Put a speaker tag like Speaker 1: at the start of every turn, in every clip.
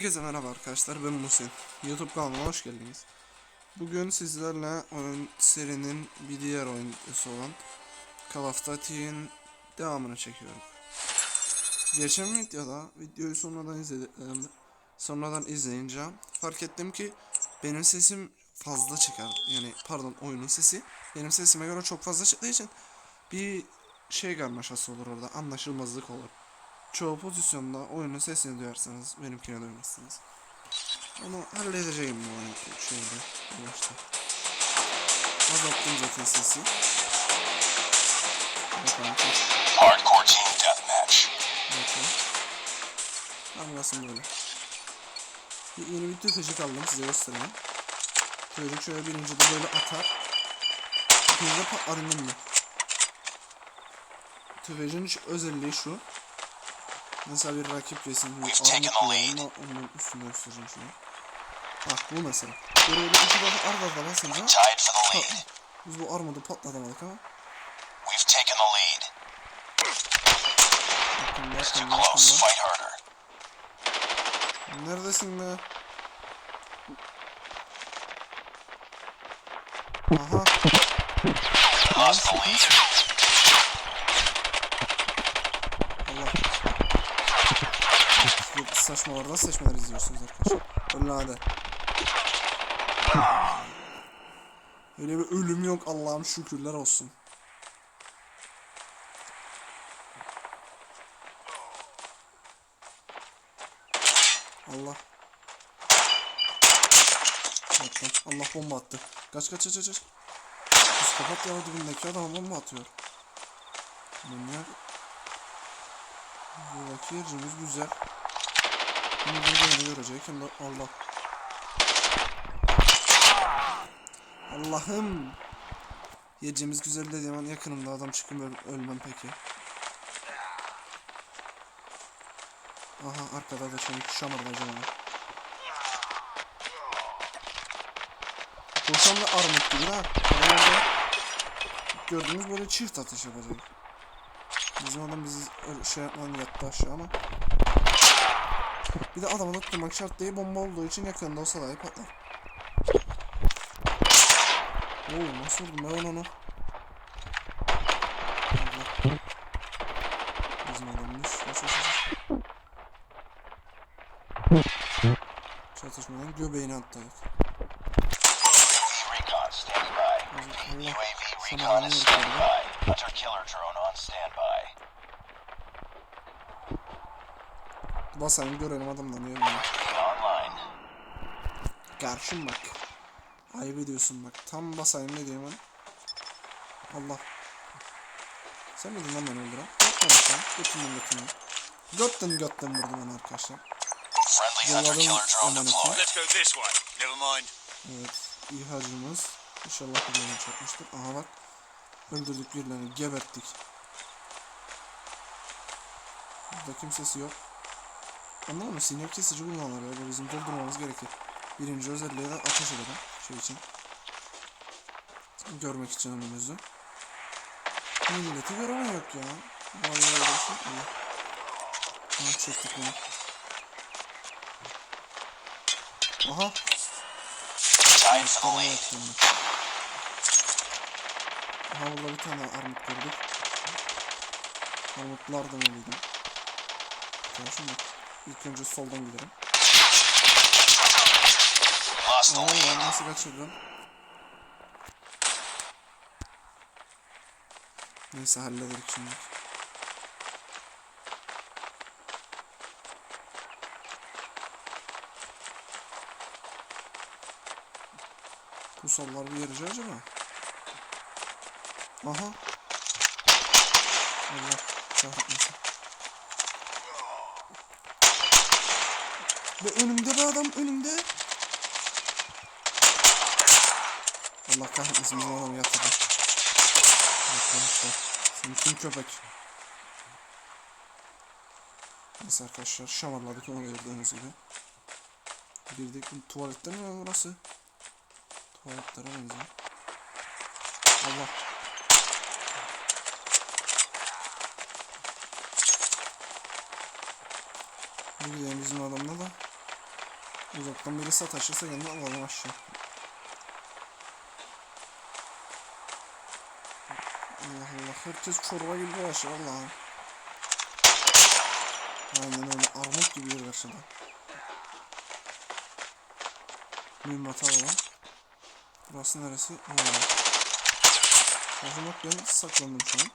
Speaker 1: Herkese merhaba arkadaşlar ben Musin. YouTube kanalıma hoş geldiniz. Bugün sizlerle oyun serinin bir diğer oyuncusu olan Call of Duty'nin devamını çekiyorum. Geçen videoda videoyu sonradan izledim. Sonradan izleyince fark ettim ki benim sesim fazla çıkar. Yani pardon oyunun sesi benim sesime göre çok fazla çıktığı için bir şey karmaşası olur orada anlaşılmazlık olur. Çoğu pozisyonda oyunun sesini duyarsanız benimkini duymazsınız. Onu halledeceğim bu oyun şeyde. Başta. Azalttım zaten sesi. Bakalım.
Speaker 2: Hardcore team deathmatch.
Speaker 1: Bakalım. Anlasın böyle. Bir, yeni bir tüfecik aldım size göstereyim. Tüfecik şöyle birinci de böyle atar. İkinci de patlar mi? Tüfecin özelliği şu. Mesela bir rakip bile
Speaker 2: lead.
Speaker 1: ama onun üstüne göstereceğim şunu. Bak bu mesela. Böyle öyle iki defa arda arda basınca
Speaker 2: Tied for the lead.
Speaker 1: pat- biz bu armudu patlatamadık ama.
Speaker 2: We've taken the lead.
Speaker 1: Bakın bakın bakın. Neredesin be? Aha.
Speaker 2: Lost the lead.
Speaker 1: Allah. Sürekli saçmalardan seçmeler izliyorsunuz arkadaşlar. Ölün hadi. Öyle bir ölüm yok Allah'ım şükürler olsun. Allah. Allah bomba attı. Kaç kaç kaç kaç. Psikopat ya dibindeki adam bomba atıyor. Manyak. Buradaki yerimiz güzel. Bunu burada görecek Allah. Allah'ım. Yerimiz güzel dediğim an yakınımda adam çıkım öl- ölmem peki. Aha arkada da şimdi şamardayacağım ama. Koşan da armut gibi ha. Herhalde gördüğünüz böyle çift atış yapacak. Bizim adam bizi şey yapmadan yattı aşağı ama. Bir de adamı da tutmak şart değil bomba olduğu için yakında olsa dahi patlar. Oo nasıl vurdum ben onu? Bizim adammış. Kaç kaç kaç. Çatışmadan göbeğini
Speaker 2: by.
Speaker 1: Allah. Sana
Speaker 2: by. Hunter killer drone on standby.
Speaker 1: Basayım görelim adamdan.
Speaker 2: Online.
Speaker 1: Karşım bak. Ayıp ediyorsun bak. Tam basayım ne diyeyim ben. Allah. Sen miydin lan beni öldüren? Götten sen. Götünden götünden. Götten götten vurdu beni arkadaşlar. Yolladım
Speaker 2: killer drone
Speaker 1: emaneti.
Speaker 2: deployed.
Speaker 3: Let's go this way. Never mind.
Speaker 1: Evet. İHA'cımız. İnşallah birilerini çarpmıştır. Aha bak. Öldürdük birilerini. Geberttik. Burada kimsesi yok. Anladın mı? Sinyal kesici kullanılır ya. Bu bizim doldurmamız gerekir. Birinci özelliğe de ateş edelim. Şey için. Görmek için önümüzü. Milleti göremen yok ya. Vay vay vay. Aha çektik bunu. Aha. Attım ben. Aha burada bir tane armut gördük. Armutlar da öyleydi. Tamam şimdi ilk önce soldan
Speaker 2: the
Speaker 1: Aa ya nasıl kaçırdım? Neyse hallederik şimdi. Bu sollar bir yarıcı acaba? Aha. Allah kahretmesin. Ve önümde bir adam önümde. Allah kahretmesin bizim adamı yatırdı. Arkadaşlar. Sen kim köpek? Neyse arkadaşlar şamarladık onu gördüğünüz gibi. Bir de tuvaletler mi burası? Tuvaletlere benziyor. Allah. Ne gidelim bizim adamla da. Uzaktan biri sataşırsa kendini alalım aşağı. Allah Allah herkes çorba gibi dolaşıyor Allah'ım. Aynen öyle armut gibi yer karşıda. Mühimmat alalım. Burası neresi? Bakın bak ben saklandım şu an.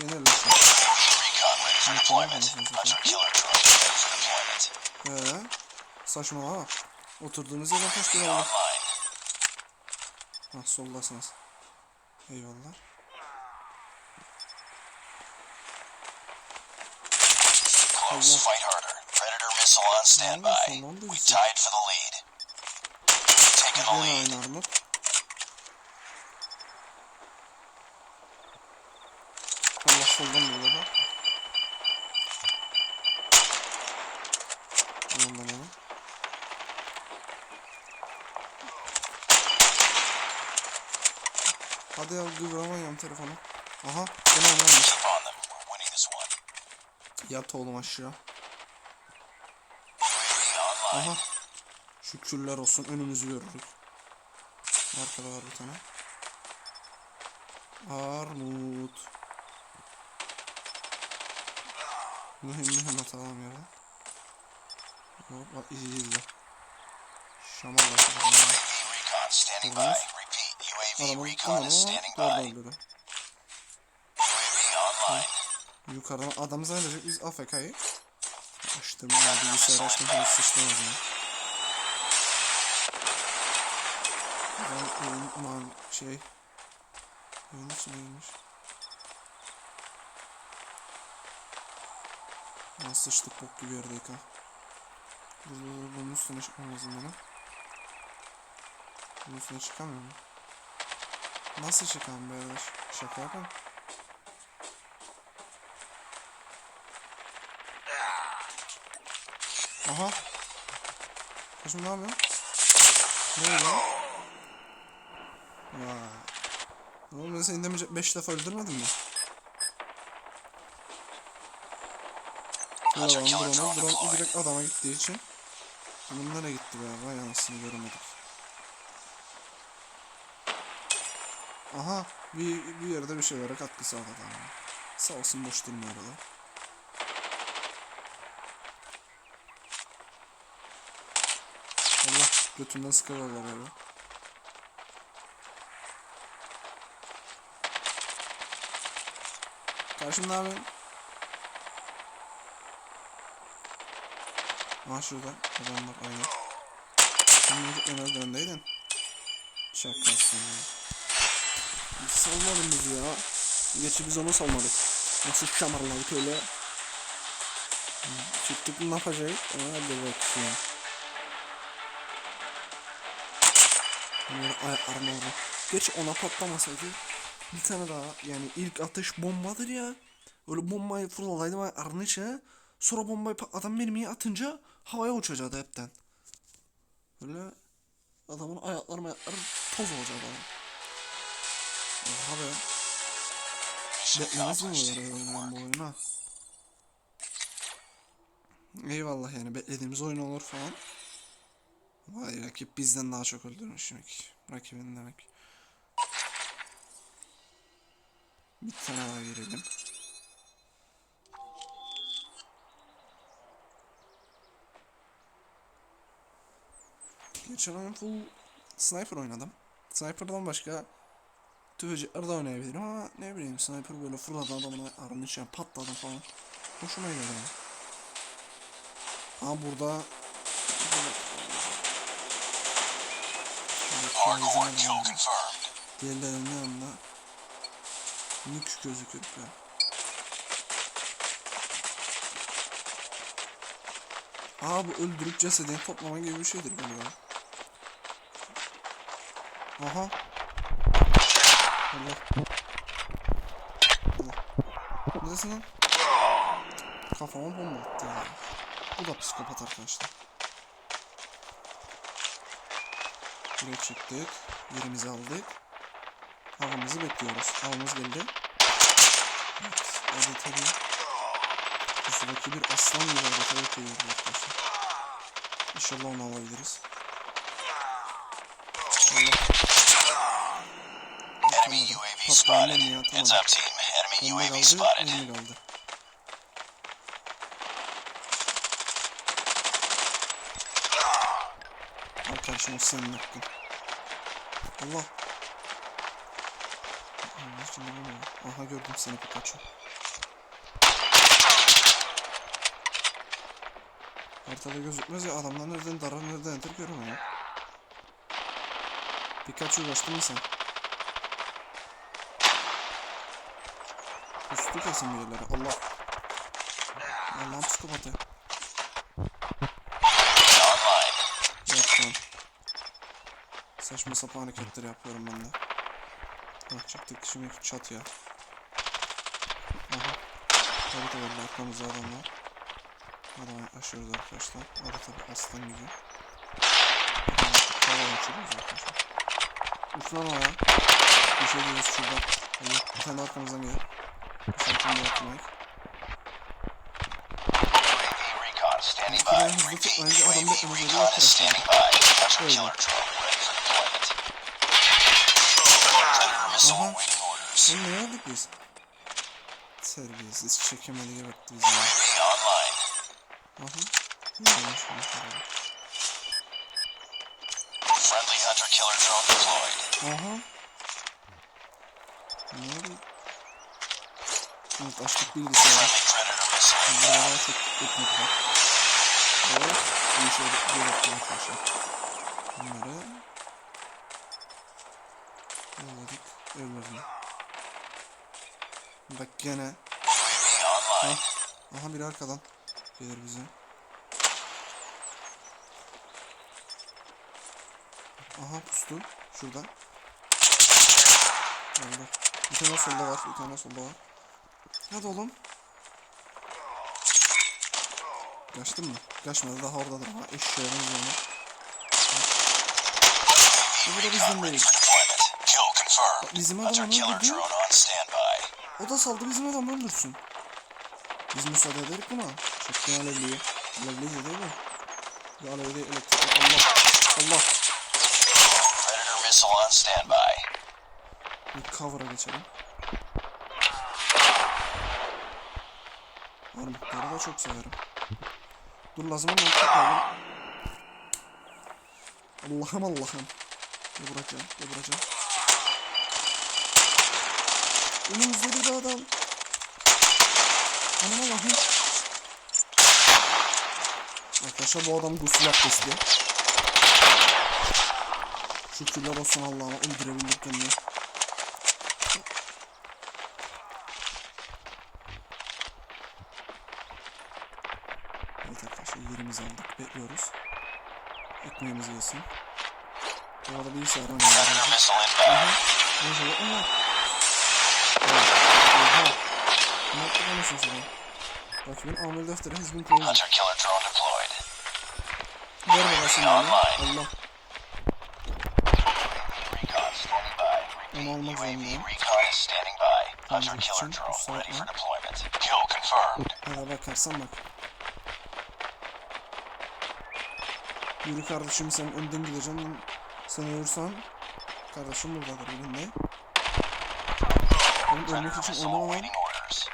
Speaker 1: Ben yerleşim.
Speaker 2: Recon ready for
Speaker 1: Tamam,
Speaker 2: deployment.
Speaker 1: Saçmalama. Oturduğunuz yerden kaç kere aldık.
Speaker 2: Online.
Speaker 1: Ha soldasınız. Eyvallah.
Speaker 2: Close. Fight harder. Predator missile on standby. We tied for the lead. Taking the
Speaker 1: Gene
Speaker 2: lead.
Speaker 1: Allah soldan geliyor Hadi ya duyuramıyorum telefonu. Aha
Speaker 2: this one.
Speaker 1: Yat oğlum aşağı. Aha. Şükürler olsun önümüzü görürük. Arkada var bir tane. Armut. Mühim mühim atalım ya. Hop bak iyi izle. Şamal başladı.
Speaker 2: UAV recon standing by.
Speaker 1: Olmaz.
Speaker 2: Repeat. UAV
Speaker 1: Adamı
Speaker 2: recon
Speaker 1: tamam ama
Speaker 2: online.
Speaker 1: Yukarıdan adam zannedecek biz AFK'yı. Açtım ya bilgisayarı açtım şimdi sıçtım o zaman. Ben oyun man şey oyun içindeymiş. Ya sıçtık bok gibi yerdeyik ha. Dur bunun üstüne çıkmam lazım benim. Bunun üstüne çıkamıyor mu? Nasıl çıkamam be arkadaş? Şaka yapalım. Aha. Koşum ne yapıyorsun? Ne oluyor? Vay. Oğlum ben seni demin 5 defa öldürmedim mi? Drone,
Speaker 2: drone
Speaker 1: drone direkt adama gittiği için. Bunun nereye gitti be? Vay anasını göremedik. Aha bir, bir yerde bir şeylere katkı sağladı ama. Sağ olsun boş durmuyor arada. Allah götünden sıkıyorlar ya. Karşım ne yapıyorsun? Aha şurada adam bak aynı. Sen en az öndeydin. Şakasın ya. Biz salmadın bizi ya. Gerçi biz onu salmadık. Nasıl şamarladık öyle. Çıktık ne yapacağız? Hadi bakayım. Bunları ayaklarına vurdu. Gerçi ona patlamasaydı bir tane daha yani ilk atış bombadır ya. Öyle bombayı fırlalaydım ayaklarının içine. Sonra bombayı adam mermiyi atınca havaya uçacaktı hepten. Böyle adamın ayakları ayakları toz olacak adam. Oha be. Mi
Speaker 2: accomplished.
Speaker 1: olur bu oyuna? Eyvallah yani beklediğimiz oyun olur falan. Vay rakip bizden daha çok öldürmüş demek. Rakibin demek. Bir tane daha girelim. Geçen oyun full sniper oynadım. Sniper'dan başka tüfecikler de oynayabilirim ama ne bileyim sniper böyle fırladı adamın arının içine patladı falan. Hoşuma gidiyor yani. Ama burada. Diğerlerinin yanında Nük gözükür ya. Aa bu öldürüp cesedini toplama gibi bir şeydir galiba. Aha. Allah. Neredesin lan? Kafama bomba attı ya. Bu da psikopat arkadaşlar. Buraya çıktık. Yerimizi aldık. Havamızı bekliyoruz. Havamız geldi. Evet. Adeta bir Kuzdaki bir aslan gibi adeta bekliyoruz arkadaşlar. İnşallah onu alabiliriz. Allah.
Speaker 2: Enemy
Speaker 1: Atamadım.
Speaker 2: UAV
Speaker 1: Patlayan
Speaker 2: spotted.
Speaker 1: mermiyi
Speaker 2: Heads
Speaker 1: atamadım.
Speaker 2: up, team. Enemy
Speaker 1: Bomba
Speaker 2: UAV
Speaker 1: kaldı, mermi kaldı. Al karşıma senin hakkın. Allah. Aha gördüm seni Pikachu. Haritada gözükmez ya adamlar nereden dara nereden enter göremiyor. Pikachu ulaştın mı sen? Kustu kesin bir yerlere. Allah. Allah'ın psikopatı. Yok lan. Saçma sapan hareketler yapıyorum ben de. Bak çıktık şimdi çatıya. Aha. Harita verdi arkamızda adamlar. Adamı aşıyoruz arkadaşlar. Orada tabi aslan gibi. Adamı açıyoruz arkadaşlar. Uçlan o ya. Bir şey diyoruz şurada. Allah bir tane arkamızdan gelir. Şarkımda yapmayın.
Speaker 2: UAV recon standing by.
Speaker 1: Biraz hızlı
Speaker 2: Repeat,
Speaker 1: tıklayınca adam
Speaker 2: UAV
Speaker 1: beklemez oluyor
Speaker 2: recon is standing by. Hunter
Speaker 1: Öyle.
Speaker 2: killer drone ready for deployment. Predator missile
Speaker 1: Aha.
Speaker 2: awaiting orders.
Speaker 1: Sen ne yaptık biz? Terbiyesiz çekemedi gebertti bizi ya.
Speaker 2: UAV online.
Speaker 1: Aha. Yanlış olmuş herhalde.
Speaker 2: Friendly hunter killer drone deployed.
Speaker 1: Aha. Ne oldu? Evet açtık bilgisayarı.
Speaker 2: Missile
Speaker 1: Burada daha çok ekmek var. Evet. Bir şey gerekli arkadaşlar. Bunları yolladık evlerine. Bak gene.
Speaker 2: Online.
Speaker 1: Aha biri arkadan gelir bize. Aha pustu. Şurada. Oldu. Bir tane solda var. Bir tane solda var. Hadi oğlum. Kaçtın mı? Kaçmadı daha oradadır ama eşeğinin üzerine. Bu da bizden değil. Bizim
Speaker 2: Hunter
Speaker 1: adam onu
Speaker 2: killer
Speaker 1: öldürdü. O da saldı bizim adam öldürsün. Biz müsaade ederik buna. Çektin alevliyi. Alevliyi değil mi? Ya alevli elektrik. Allah. Allah. Bir cover'a geçelim. Armutları da çok severim. Dur lazım ama tutmayalım. Allah'ım Allah'ım. Ne bırakacağım, ne bırakacağım. Önümüzde bir adam. Aman Allah'ım. Arkadaşlar bu adam gusül abdestli. Şükürler olsun Allah'ıma öldürebildik kendini. Evet arkadaşlar yerimizi aldık. Bekliyoruz. Ekmeğimizi yesin. Bu arada bilgisayar oynuyor. Aha. Neyse onlar. Oha. Ne yaptık anasını satayım. Rakibin amel defteri
Speaker 2: drone deployed.
Speaker 1: Ver bana. Allah.
Speaker 2: Standing by.
Speaker 1: Onu almak zorundayım.
Speaker 2: killer
Speaker 1: için
Speaker 2: drone
Speaker 1: kusura
Speaker 2: ready for
Speaker 1: bakma.
Speaker 2: deployment. Kill confirmed.
Speaker 1: Hala bakarsan bak. Yürü kardeşim sen önden gideceksin. Sen ölürsen kardeşim buradadır elinde. Benim ölmek için
Speaker 2: missile
Speaker 1: oynamam.
Speaker 2: awaiting orders.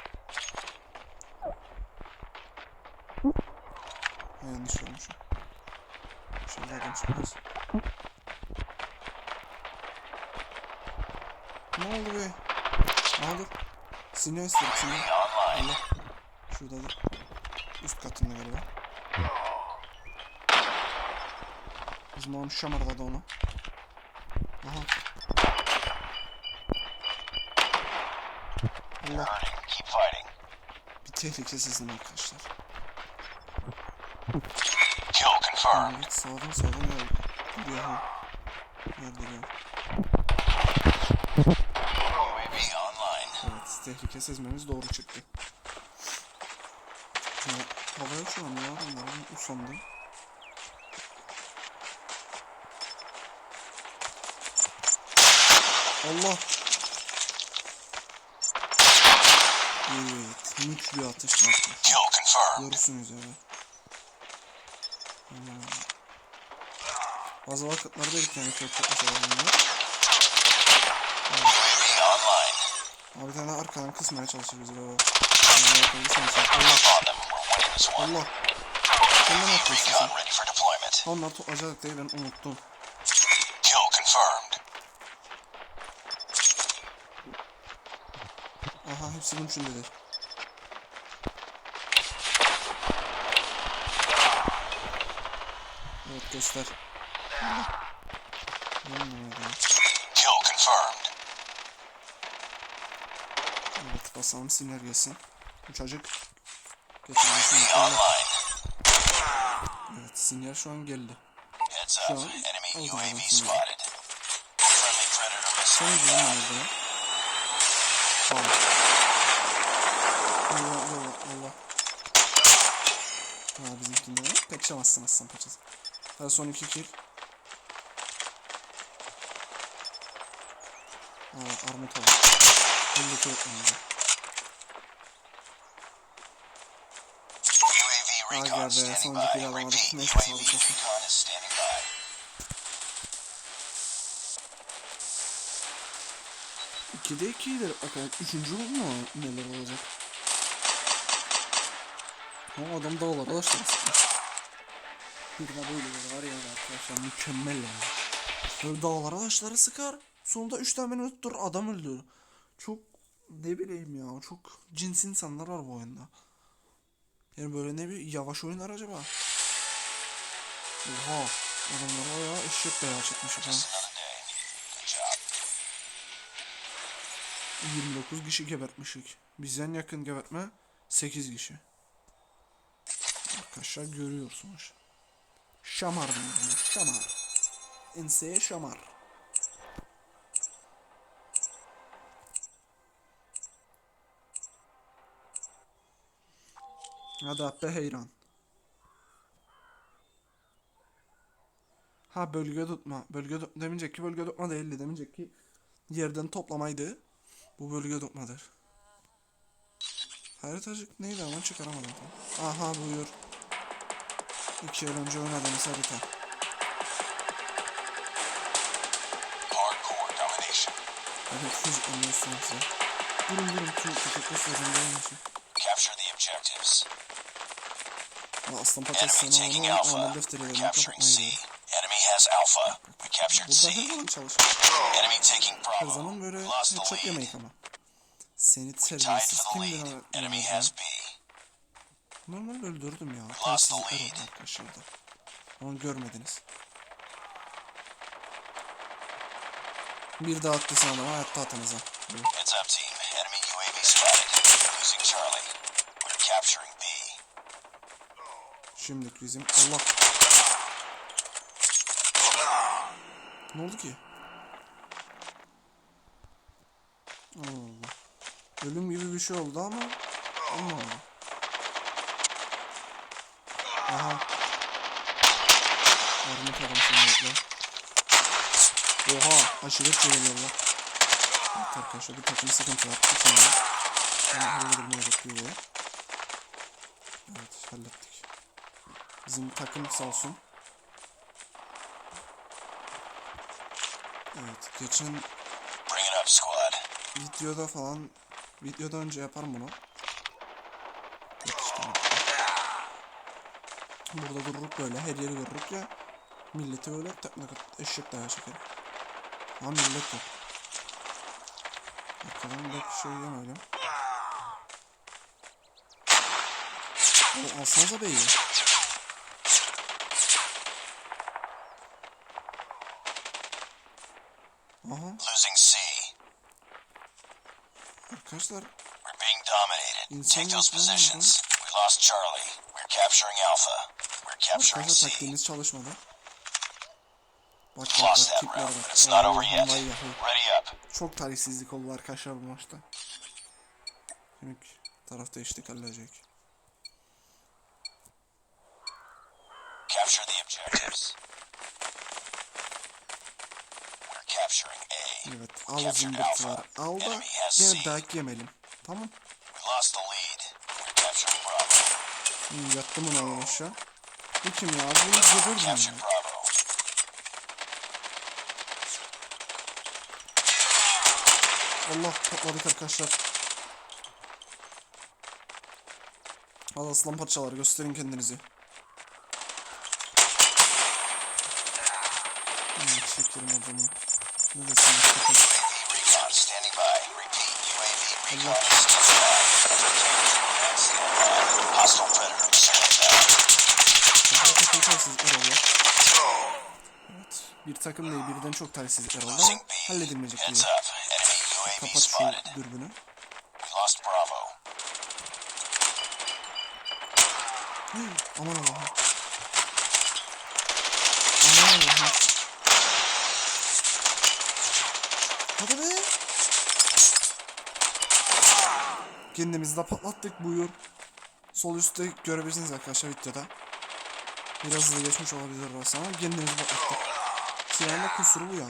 Speaker 1: Ha, yanlış. Şöyle adam çıkmaz. Ne oldu be? Aha dur. Sinir istedik sinir. Allah. Şuradadır. Üst katında galiba. Bizim oğlum şamarladı onu. Aha. Allah. Bir tehlike sesini arkadaşlar.
Speaker 2: Kill confirmed.
Speaker 1: Evet sağdan sağdan. Gidiyor ha. Nerede
Speaker 2: online.
Speaker 1: Evet tehlike sezmemiz doğru çıktı. Ya, havaya an ya ben usandım. Allah. Evet, var.
Speaker 2: Kill confirmed.
Speaker 1: Görürsünüz öyle. Hmm. Bazı vakitlarda bir tane.
Speaker 2: UAV online.
Speaker 1: Abi bir tane arkadan kısmaya çalışır bizi baba. Allah Allah.
Speaker 2: One.
Speaker 1: Allah. Sen. Onlar toplayacak diye ben unuttum.
Speaker 2: Kill confirmed.
Speaker 1: Aha hepsi içindedir. Evet göster.
Speaker 2: Kill confirmed.
Speaker 1: Evet basalım sinir gelsin.
Speaker 2: UAV online.
Speaker 1: Evet sinyal şu an geldi. Şu an
Speaker 2: spotted. Friendly predator
Speaker 1: Sen
Speaker 2: missile
Speaker 1: güven
Speaker 2: inbound.
Speaker 1: oldu ya. Tamam. Allah Allah Allah. Ha kaçamazsın aslan paçası. Daha son iki kill. Ha armut oldu. 50 kill oldu.
Speaker 2: UAV
Speaker 1: Aga be, sonraki
Speaker 2: by.
Speaker 1: alamadık. Neyse, sağlık olsun. İkide ikiydi. Bakalım üçüncü mu neler olacak? O adam dağlara ulaştı. Bir de böyle var ya arkadaşlar mükemmel yani. Böyle dağlara taşları sıkar. Sonunda 3 tane beni öttür adam öldürür. Çok ne bileyim ya çok cins insanlar var bu oyunda. Yani böyle ne bir yavaş oyunlar acaba? Oha adamlar bayağı eşek dayağı çekmiş ha.
Speaker 2: Just another day. Good job.
Speaker 1: 29 kişi gebertmişik. Bizden yakın gebertme 8 kişi. Arkadaşlar görüyorsunuz. Şamar bunlar. Şamar. Enseye şamar. Hadi be heyran. Ha bölge tutma. Bölge tut demeyecek ki bölge tutma değildi. Demeyecek ki yerden toplamaydı. Bu bölge tutmadır. Haritacık neydi ama çıkaramadım. Aha buyur. İki yıl önce oynadığımız harita.
Speaker 2: Hardcore domination.
Speaker 1: Evet çocuk anlıyorsun size. Durun durun şu köpekle sözünde olmasın.
Speaker 2: Capture the objectives.
Speaker 1: Ama aslan
Speaker 2: Enemy
Speaker 1: patatesini
Speaker 2: taking
Speaker 1: onu
Speaker 2: Alpha.
Speaker 1: amel defterlerini
Speaker 2: We're capturing
Speaker 1: kapatmayı
Speaker 2: C.
Speaker 1: diyor.
Speaker 2: Enemy has Alpha. We captured
Speaker 1: Burada
Speaker 2: C.
Speaker 1: her zaman çalışır.
Speaker 2: Enemy taking
Speaker 1: Her
Speaker 2: Bravo.
Speaker 1: zaman böyle
Speaker 2: Lost the
Speaker 1: headshot
Speaker 2: lead.
Speaker 1: yemeyiz ama. Seni
Speaker 2: Tied
Speaker 1: terbiyesiz
Speaker 2: for the
Speaker 1: kim
Speaker 2: lead.
Speaker 1: bilir
Speaker 2: Enemy
Speaker 1: ya.
Speaker 2: has B.
Speaker 1: Normal öldürdüm ya.
Speaker 2: Lead.
Speaker 1: oldu arkadaşlar da. Onu görmediniz. Bir daha attı adamı hayatta atanıza.
Speaker 2: Heads up, team. Enemy UAV spotted. Losing Charlie. We're capturing B.
Speaker 1: Şimdi bizim Allah. Ne oldu ki? Allah Allah. Ölüm gibi bir şey oldu ama Allah Allah. Aha. Armut adam şimdi bekle. Oha aşiret geliyorlar. Evet arkadaşlar bir takım sıkıntı var. Bir tane. Ama halledilmeyecek bir olay. Evet hallettik. Bizim takım sağ olsun. Evet geçen videoda falan videodan önce yaparım bunu. Burada dururuk böyle her yeri görürük ya. Milleti böyle tekne eşek dayağı çeker. Ama millet yok. Arkadan bir şey yemeyelim. O, alsanıza beyi. Aha arkadaşlar
Speaker 2: We're being dominated. Take those positions. We lost Charlie. We're capturing Alpha.
Speaker 1: Arkadaşlar
Speaker 2: C.
Speaker 1: taktiğiniz çalışmadı. Bak bak bak tiplere bak. Vallahi
Speaker 2: up.
Speaker 1: Çok talihsizlik oldu arkadaşlar bu maçta. Demek taraf değişti kallecek.
Speaker 2: Capture the objectives.
Speaker 1: Evet al zımbırtı var. Al da
Speaker 2: C.
Speaker 1: dayak yemeyelim. Tamam. Hmm, yattım onu alalım aşağı. Bu kim ya? Bunu görür
Speaker 2: mü?
Speaker 1: Allah topladık arkadaşlar. Az aslan parçalar gösterin kendinizi. Ne çekerim adamı. Ne desin?
Speaker 2: Allah. Hostile predator.
Speaker 1: Bir takım talihsiz Erol var. Evet. Bir takım değil birden çok talihsiz Erol var ama halledilmeyecek gibi. Kapat şu dürbünü. Aman Allah'ım. Aman Allah'ım. Hadi be. Kendimizi de patlattık buyur. Sol üstte görebilirsiniz arkadaşlar videoda. Biraz hızlı geçmiş olabilir orası ama kendimizi patlattık. Silahın da kusuru bu ya.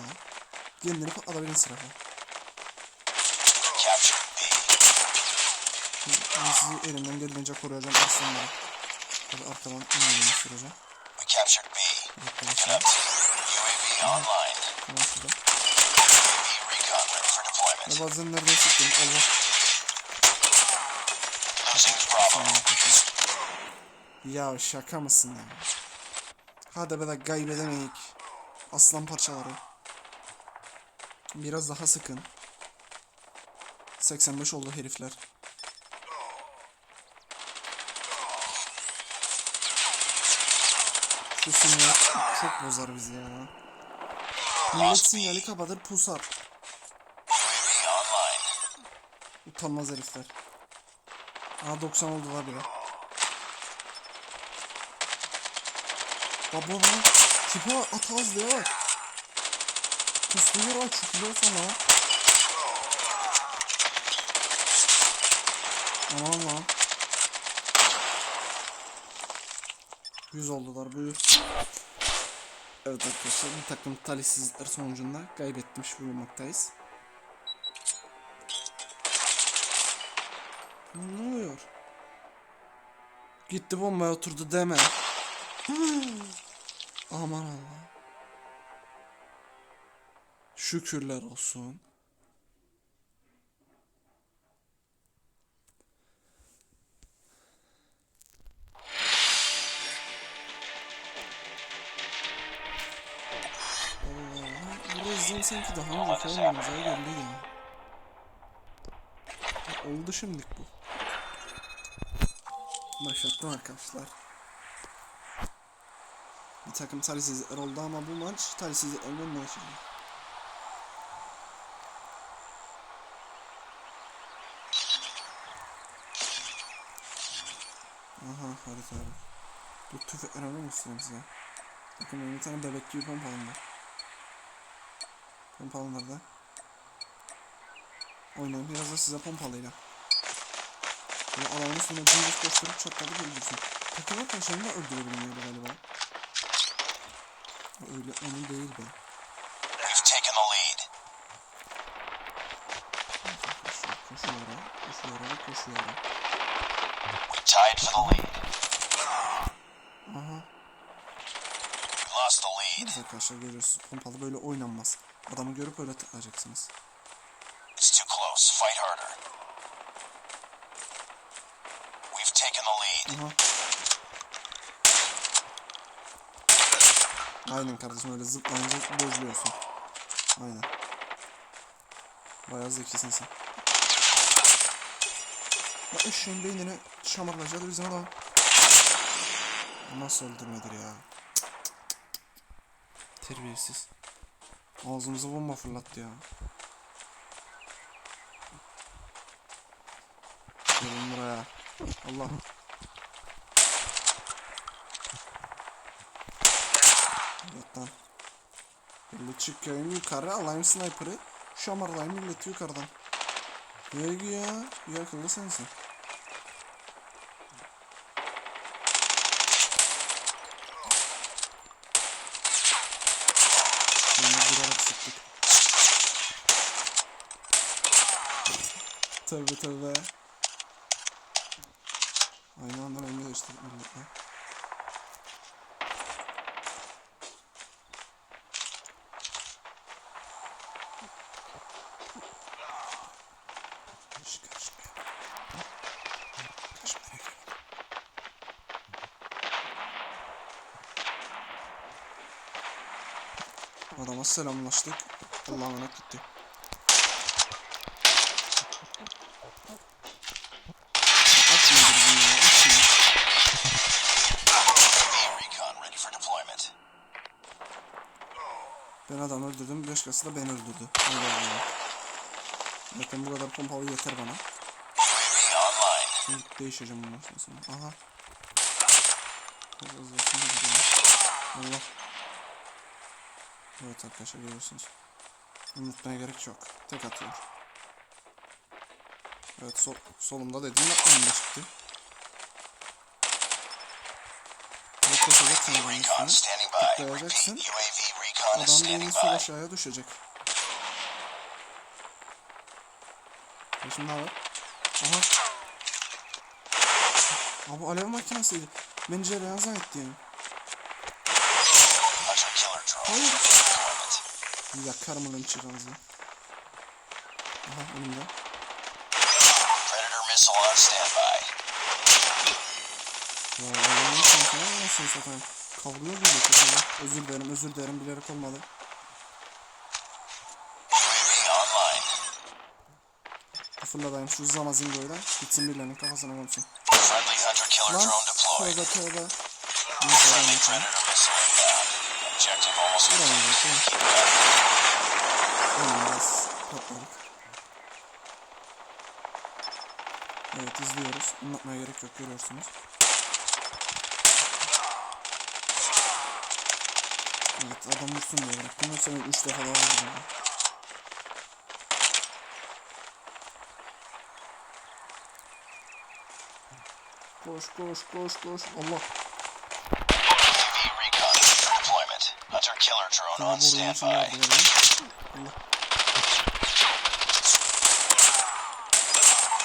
Speaker 1: Kendini patlatabilir silahı. Ben sizi elimden geldiğince koruyacağım aslanlara. Tabi arkadan inmediğini sürece.
Speaker 2: We captured B.
Speaker 1: Arkadaşlar. Tamam şurada. Ya bazen nereden sıktım Allah. Tamam. Ya şaka mısın ya? Hadi be de kaybedemedik. Aslan parçaları. Biraz daha sıkın. 85 oldu herifler. Şu sinyal çok bozar bizi ya. Millet sinyali kapatır pusar. Utanmaz herifler. Aa 90 oldular bile. Baba bak. Tipe at az diye bak. Kusmuyor bak çukuluyor sana. Aman lan. 100 oldular buyur. Evet arkadaşlar bir takım talihsizlikler sonucunda kaybetmiş bulunmaktayız. Ne oluyor? Gitti bombaya oturdu deme. Aman Allah. Şükürler olsun. Burası sanki daha önce olmamıza geldi ya. Oldu şimdilik bu. Başlattım arkadaşlar. Bir takım talihsizlikler oldu ama bu maç talihsizliklerden maçı. Aha harita abi. Bu tüfekler alır mısınız size? Bakın benim bir tane bebek gibi pompalım var. Pompalım nerede? Oynayın biraz da size pompalıyla. Böyle alanın üstüne dümdüz koşturup çatladı öldürsün. Takım arkadaşlarını da öldürebilmiyordu galiba. Öyle onun değil be.
Speaker 2: We've taken the lead.
Speaker 1: Koşuyor, koşuyor, koşuyor, koşuyor.
Speaker 2: We tied for the lead.
Speaker 1: Aha.
Speaker 2: We lost the lead.
Speaker 1: Biz arkadaşlar görüyorsunuz. Pompalı böyle oynanmaz. Adamı görüp öyle tıklayacaksınız.
Speaker 2: It's too close. Fight harder. We've taken the lead.
Speaker 1: Aha. Aynen kardeşim öyle zıplayınca bozuluyorsun. Aynen. Bayağı zekisin sen. Ya eşeğin beynini şamarlayacaktı bizim adam. Nasıl öldürmedir ya? Terbiyesiz. Ağzımıza bomba fırlattı ya. Gelin buraya. Allah. Evet lan. Böyle çıkayım yukarı alayım sniper'ı. Şamarlayayım milleti yukarıdan. Yok ya. Bir akıllı sensin. Şimdi durarak sıktık. Tövbe tövbe. Aynı anda rengi değiştirdik milletle. Adama selamlaştık. Allah'a emanet gitti. Atma dürbünü ya.
Speaker 2: Deployment.
Speaker 1: Ben adam öldürdüm. Başkası da beni öldürdü. Allah Allah. Zaten bu kadar pompalı yeter bana. Şimdi değişeceğim bundan sonra. Aha. Hızlı hızlı. Allah. Evet arkadaşlar görüyorsunuz. Unutmaya gerek yok. Tek atıyor. Evet sol, solumda dediğim önüne çıktı. Yaklaşacaksın adamın üstüne. Tıklayacaksın. Adam
Speaker 2: standing
Speaker 1: beyni sol aşağıya düşecek. Şimdi ne var? Aha. Abi alev makinesiydi. Bence ben zannettim.
Speaker 2: Hunter killer drone
Speaker 1: Hayır.
Speaker 2: ready for
Speaker 1: Bir dakika karmalım çıkanızı. Aha önümde.
Speaker 2: Predator missile on standby.
Speaker 1: Ya Allah'ın şansına nasıl satayım. Kavruluyor gibi Allah. Özür dilerim özür dilerim bilerek olmadı. Fırladayım şu zamazın böyle. Gitsin birilerinin kafasına
Speaker 2: killer
Speaker 1: Lan tövbe tövbe.
Speaker 2: Predator missile inbound. Gunning.
Speaker 1: Oğlum biraz patladık. Evet izliyoruz. Anlatmaya gerek yok görüyorsunuz. Evet adam vursun diye bıraktım. Yoksa ben 3 defa daha vurdum. Koş koş koş koş. Allah.
Speaker 2: UAV recon ready for deployment. Hunter killer drone
Speaker 1: Sana
Speaker 2: on standby.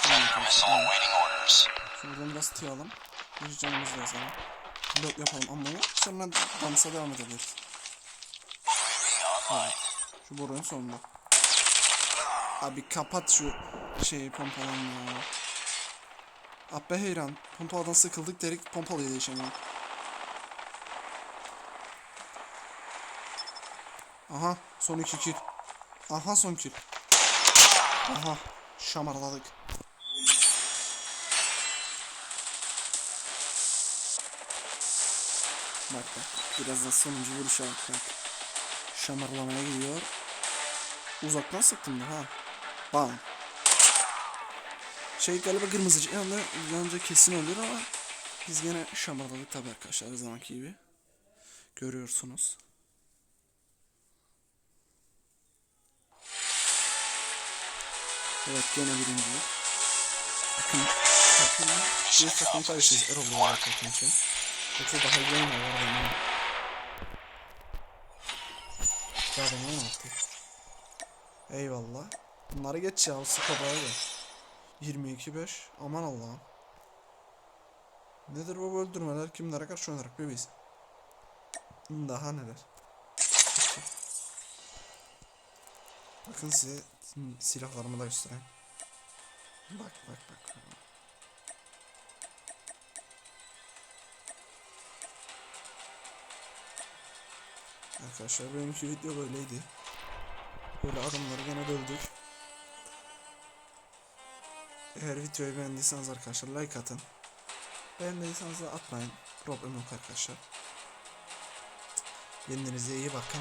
Speaker 2: Predator missile awaiting orders.
Speaker 1: Şuradan biraz tıyalım. Bir canımız lazım. Blok yapalım ama sonra dansa devam.
Speaker 2: UAV online.
Speaker 1: Şu borunun sonunda. Abi kapat şu şeyi pompalanma. Abbe heyran. Pompaladan sıkıldık dedik pompalıya değişemiyor. Aha son iki kill. Aha son kill. Aha şamarladık. Bak bak birazdan sonuncu vuruşa bak bak. Şamarlamaya gidiyor. Uzaktan sıktım da ha. Bam. Şey galiba kırmızı yanında yanınca kesin ölür ama biz gene şamarladık tabi arkadaşlar her zamanki gibi. Görüyorsunuz. Evet gene birinci. Bakın takım bir takım karışız Erol olarak için. Yoksa daha iyi oynar var benim. Ya ben ne yaptı? Eyvallah. Bunları geç ya. Skobaya gel. 22-5. Aman Allah'ım. Nedir bu öldürmeler? Kimlere karşı oynarak bebeğiz? Daha neler? Bakın size silahlarımı da göstereyim. Bak bak bak. Arkadaşlar benimki video böyleydi. Böyle adamları gene dövdük. Eğer videoyu beğendiyseniz arkadaşlar like atın. Beğenmediyseniz de atmayın. Problem yok arkadaşlar. Kendinize iyi bakın.